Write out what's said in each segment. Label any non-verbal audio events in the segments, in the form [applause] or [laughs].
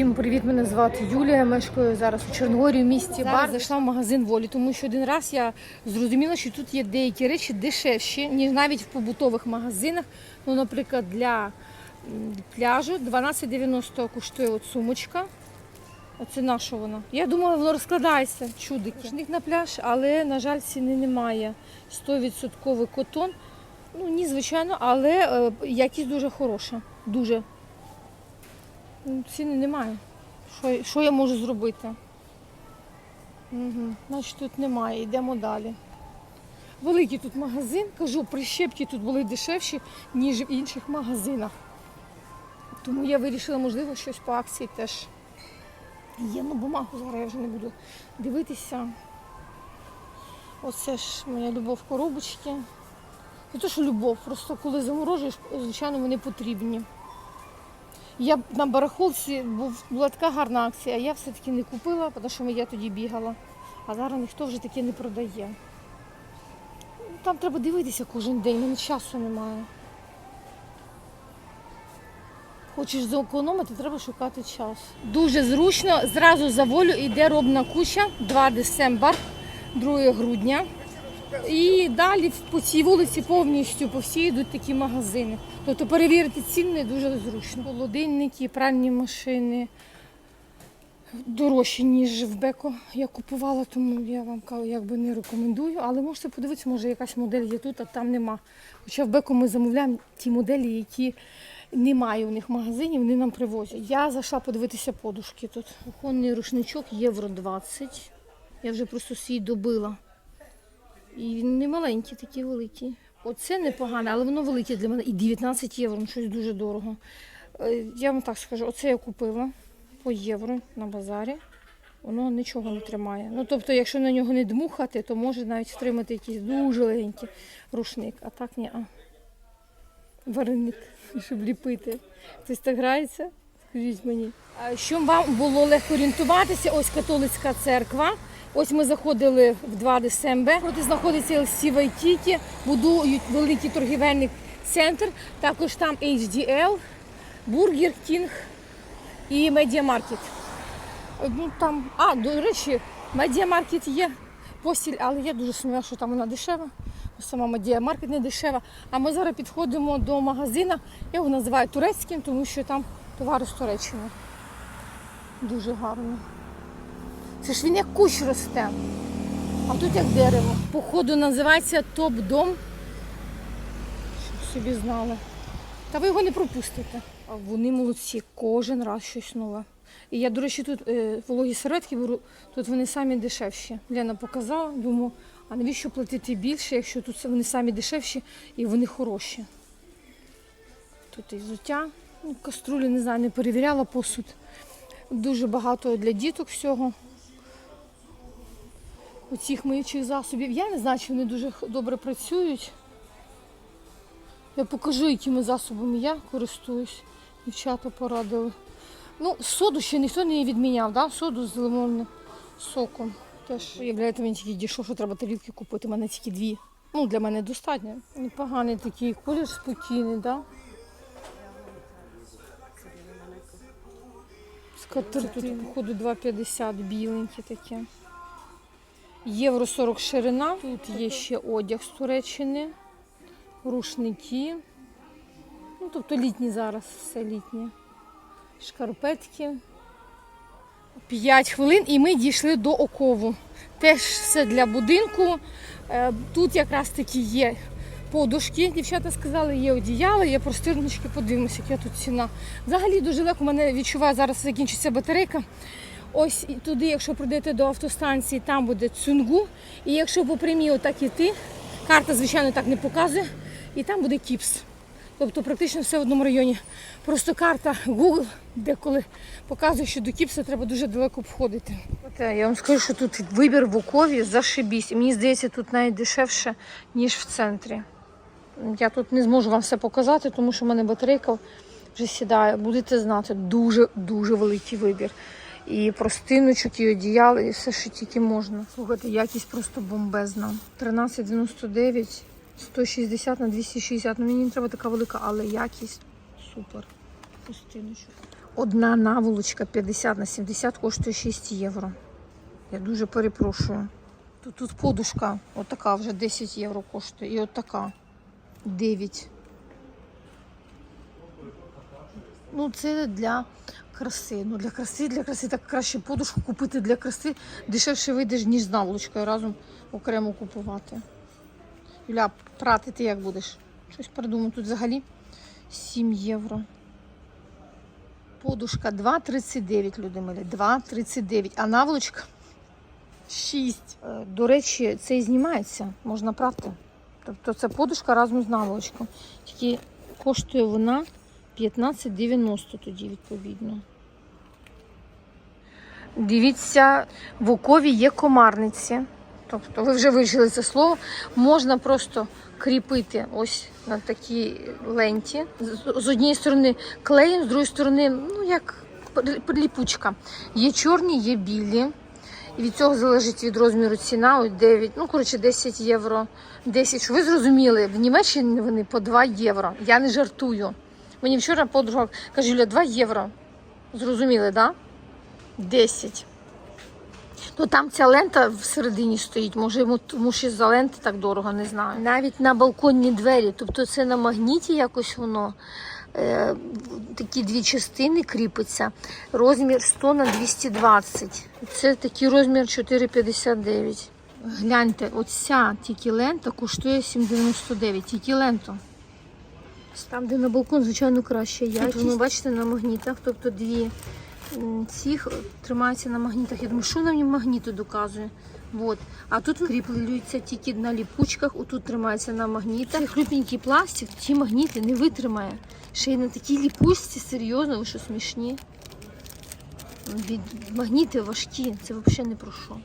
Всім привіт! Мене звати Юлія. Я мешкаю зараз у Чорногорії в місті Бар. Зайшла в магазин волі, тому що один раз я зрозуміла, що тут є деякі речі дешевші, ніж навіть в побутових магазинах. Ну, наприклад, для пляжу 12,90 коштує от сумочка. Оце на що вона? Я думала, воно розкладається, чудики. Рушник на пляж, але, на жаль, ціни немає. 100% котон. Ну, ні, звичайно, але е, якість дуже хороша. Дуже. Ціни немає. Що, що я можу зробити? Угу. Значить, тут немає, йдемо далі. Великий тут магазин, кажу, прищепки тут були дешевші, ніж в інших магазинах. Тому я вирішила, можливо, щось по акції теж є. Ну, бумагу зараз я вже не буду дивитися. Оце ж моя любов коробочки. Не то, що любов, просто коли заморожуєш, звичайно, вони потрібні. Я на барахолці була така гарна акція, я все-таки не купила, тому що я тоді бігала. А зараз ніхто вже таке не продає. Ну, Там треба дивитися кожен день, мене часу немає. Хочеш зекономити, треба шукати час. Дуже зручно, зразу за волю йде робна куча, 2 десембр, 2 грудня. І далі по цій вулиці повністю по всій йдуть такі магазини. Тобто перевірити ціни дуже зручно. Холодильники, пральні машини дорожчі, ніж в Беко я купувала, тому я вам якби не рекомендую. Але можете подивитися, може якась модель є тут, а там нема. Хоча в Беко ми замовляємо ті моделі, які немає у них магазинів, вони нам привозять. Я зайшла подивитися подушки тут. Кухонний рушничок євро 20. Я вже просто свій добила. І не маленький, такий великий. Оце непогано, але воно велике для мене. І 19 євро, ну, щось дуже дорого. Е, Я вам так скажу, оце я купила по євро на базарі. Воно нічого не тримає. Ну, тобто, якщо на нього не дмухати, то може навіть втримати якийсь дуже легенький рушник. А так ні. А. Вареник, [laughs] щоб ліпити. Хтось так грається? Скажіть мені. А Щоб вам було легко орієнтуватися, ось католицька церква. Ось ми заходили в 2 десембр. Проти знаходиться LC Вайтіті, будують великий торгівельний центр. Також там HDL, Бургер Кінг і Медіамаркет. Ну, там, а, до речі, Медіамаркет є постіль, але я дуже сумніваюся, що там вона дешева. Сама Медіамаркет не дешева. А ми зараз підходимо до магазину. Я його називаю турецьким, тому що там товари з Туреччини. Дуже гарно. Це ж він як кущ росте. А тут як дерево. Походу називається топ-дом. Щоб собі знали. Та ви його не пропустите. А вони молодці, кожен раз щось нове. І я, до речі, тут е, вологі серветки беру, тут вони самі дешевші. Лена показала, думаю, а навіщо платити більше, якщо тут вони самі дешевші і вони хороші. Тут і взуття, ну, каструлі, не знаю, не перевіряла посуд. Дуже багато для діток всього. Оцих миючих засобів. Я не знаю, чи вони дуже добре працюють. Я покажу, якими засобами я користуюсь. Дівчата порадили. Ну, соду ще ніхто не відміняв, да? соду з лимонним соком. Теж являєте мені тільки дійшов, що треба тарілки купити. У мене тільки дві. Ну, для мене достатньо. Непоганий такий колір спокійний, да? Скатерти тут, походу, 2,50 біленькі такі. Євро 40 ширина. Тут є ще одяг з Туреччини, рушники. Ну, тобто літні зараз, все літнє. Шкарпетки. 5 хвилин і ми дійшли до окову. Теж все для будинку. Е, Тут якраз таки є подушки, дівчата сказали, є одіяла, є простирнички, подивимося, яка тут ціна. Взагалі дуже легко, мене відчуваю, зараз закінчиться батарейка. Ось туди, якщо прийдете до автостанції, там буде цунгу. І якщо по прямій отак іти, карта, звичайно, так не показує, і там буде кіпс. Тобто практично все в одному районі. Просто карта Google деколи показує, що до Кіпса треба дуже далеко входити. Оте, я вам скажу, що тут вибір в Окові зашибісь. Мені здається, тут навіть дешевше, ніж в центрі. Я тут не зможу вам все показати, тому що в мене батарейка вже сідає. Будете знати, дуже-дуже великий вибір. І простиночок, і одіял, і все, що тільки можна. Слухайте, якість просто бомбезна. 13,99, 160 на 260. Ну мені не треба така велика, але якість супер. Простиночок. Одна наволочка 50 на 70 коштує 6 євро. Я дуже перепрошую. Тут, тут подушка, отака вже 10 євро коштує. І отака 9. Ну, це для краси. Ну, для краси, для краси так краще подушку купити для краси. Дешевше вийдеш, ніж з наволочкою разом окремо купувати. Юля, прати ти як будеш? Щось придумав. Тут взагалі 7 євро. Подушка 2,39, люди милі. 2,39. А наволочка 6. Е, До речі, це і знімається, можна прати. Тобто це подушка разом з наволочкою. Тільки коштує вона 15,90 тоді відповідно. Дивіться, в окові є комарниці. Тобто, ви вже вивчили це слово. Можна просто кріпити ось на такій ленті. З- однієї сторони клеєм, з другої сторони, ну як ліпучка. Є чорні, є білі. І від цього залежить від розміру ціна. Ось 9, ну коротше, 10 євро. 10. Що ви зрозуміли, в Німеччині вони по 2 євро. Я не жартую. Мені вчора подруга каже, Юля, 2 євро. Зрозуміли, так? Да? 10. Ну там ця лента всередині стоїть. Може йому тому що за ленти так дорого, не знаю. Навіть на балконні двері, тобто це на магніті якось воно. Е, такі дві частини кріпиться. Розмір 100 на 220. Це такий розмір 4,59. Гляньте, оця тільки лента коштує 7,99. Тільки ленту. Там, де на балкон, звичайно, краще якість. Тут, ви бачите, на магнітах, тобто дві цих тримаються на магнітах. Я думаю, що нам магніту доказує. Вот. А тут кріплюються тільки на ліпучках, отут тримається на магнітах. Цей хлюпенький пластик, ці магніти не витримає. Ще й на такій ліпучці, серйозно, ви що смішні. Від магніти важкі, це взагалі не про що.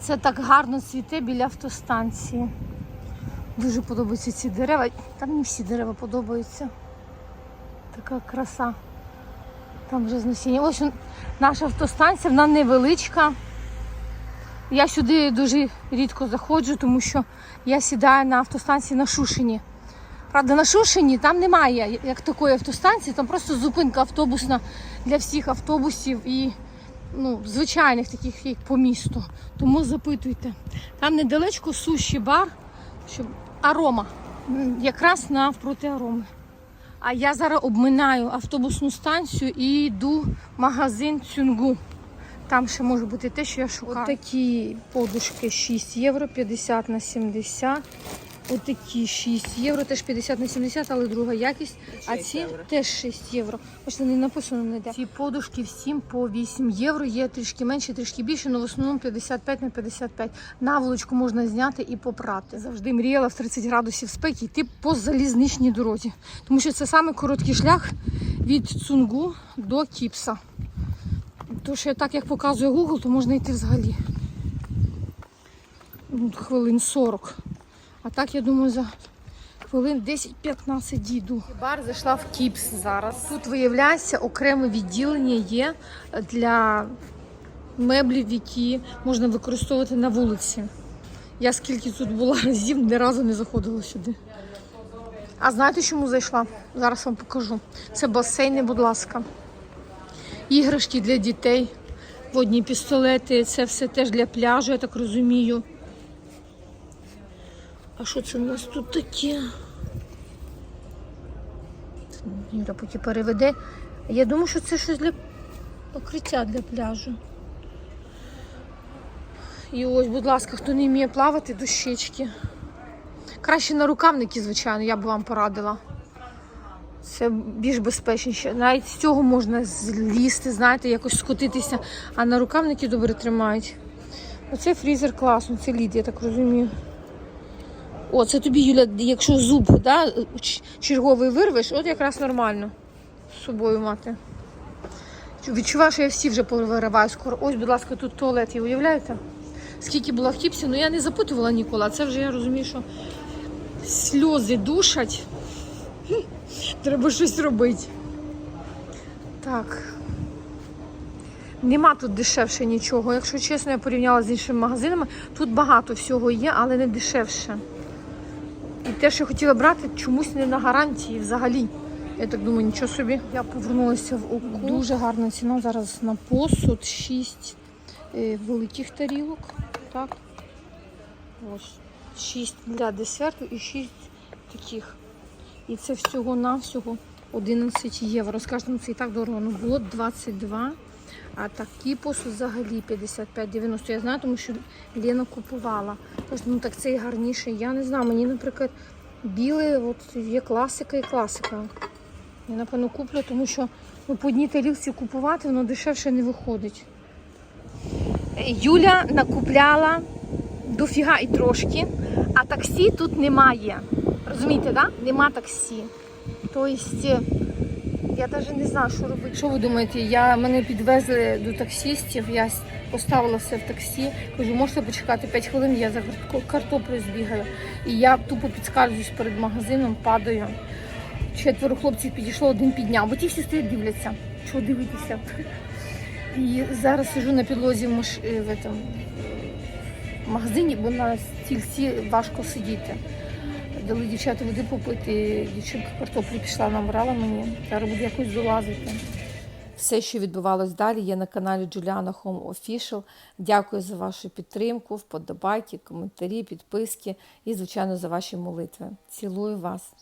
Це так гарно цвіте біля автостанції. Дуже подобаються ці дерева. Там мені всі дерева подобаються. Така краса. Там вже знесіння. Ось наша автостанція, вона невеличка. Я сюди дуже рідко заходжу, тому що я сідаю на автостанції на Шушині. Правда, на Шушині там немає як такої автостанції, там просто зупинка автобусна для всіх автобусів і ну, звичайних таких як по місту. Тому запитуйте. Там недалечко суші бар, щоб арома. Якраз навпроти ароми. А я зараз обминаю автобусну станцію і йду в магазин Цюнгу. Там ще може бути те, що я шукаю. Ось такі подушки 6 євро, 50 на 70. Отакі 6 євро, теж 50 на 70, але друга якість. А ці теж 6 євро. Ось не написано ніде. Ці подушки всім по 8 євро. Є трішки менше, трішки більше, але в основному 55 на 55. Наволочку можна зняти і попрати. Завжди мріяла в 30 градусів спеки йти по залізничній дорозі. Тому що це саме короткий шлях від Цунгу до Кіпса. То що так як показує Google, то можна йти взагалі. Ну, Хвилин 40. А так, я думаю, за хвилин 10-15 дійду. Бар зайшла в Кіпс зараз. Тут виявляється окреме відділення є для меблів, які можна використовувати на вулиці. Я скільки тут була разів, ні разу не заходила сюди. А знаєте, чому зайшла? Зараз вам покажу. Це басейни, будь ласка. Іграшки для дітей, водні пістолети, це все теж для пляжу, я так розумію. А що це у нас тут таке? Юля поки переведе. Я думаю, що це щось для покриття для пляжу. І ось, будь ласка, хто не вміє плавати, дощечки. Краще на рукавники, звичайно, я б вам порадила. Це більш безпечніше. Навіть з цього можна злізти, знаєте, якось скотитися, а на рукавники добре тримають. Оцей фрізер класно, це лід, я так розумію. О, це тобі, Юля, якщо зуб да, черговий вирвеш, от якраз нормально з собою мати. Відчуваю, що я всі вже повириваю скоро. Ось, будь ласка, тут туалет, є, уявляєте? Скільки була в кіпсі, ну я не запитувала ніколи, це вже я розумію, що сльози душать. [laughs] Треба щось робити. Так. Нема тут дешевше нічого. Якщо чесно, я порівняла з іншими магазинами. Тут багато всього є, але не дешевше. І те, що хотіла брати, чомусь не на гарантії взагалі. Я так думаю, нічого собі. Я повернулася в ОКУ. Дуже гарна ціна зараз на посуд. 6 е, великих тарілок. Так. Ось. 6 для десерту і 6 таких. І це всього-навсього 11 євро. Скажете, ну це і так дорого. Ну було 22. А такий посуд взагалі 55-90. Я знаю, тому що Лена купувала. Тож, ну так цей гарніший. Я не знаю. Мені, наприклад, білий, от є класика і класика. Я напевно куплю, тому що ну, по одній тарілці купувати воно дешевше не виходить. Юля накупляла дофіга і трошки, а таксі тут немає. Розумієте, да? Нема таксі. Тобто, я навіть не знаю, що робити. Що ви думаєте? Я, мене підвезли до таксістів, я поставила все в таксі. Кажу, можете почекати 5 хвилин, я за картоплею збігаю. І я тупо підскаржуюсь перед магазином, падаю. Четверо хлопців підійшло, один підняв, бо ті всі стоять дивляться. Чого дивитися? І зараз сижу на підлозі в, е, в, этом, в магазині, бо на стільці важко сидіти. Дали дівчата води попити, дівчинка картоплі пішла, набрала мені. Зараз буду якось долазити. Все, що відбувалось далі, є на каналі Джуліана Home Official. Дякую за вашу підтримку, вподобайки, коментарі, підписки і, звичайно, за ваші молитви. Цілую вас!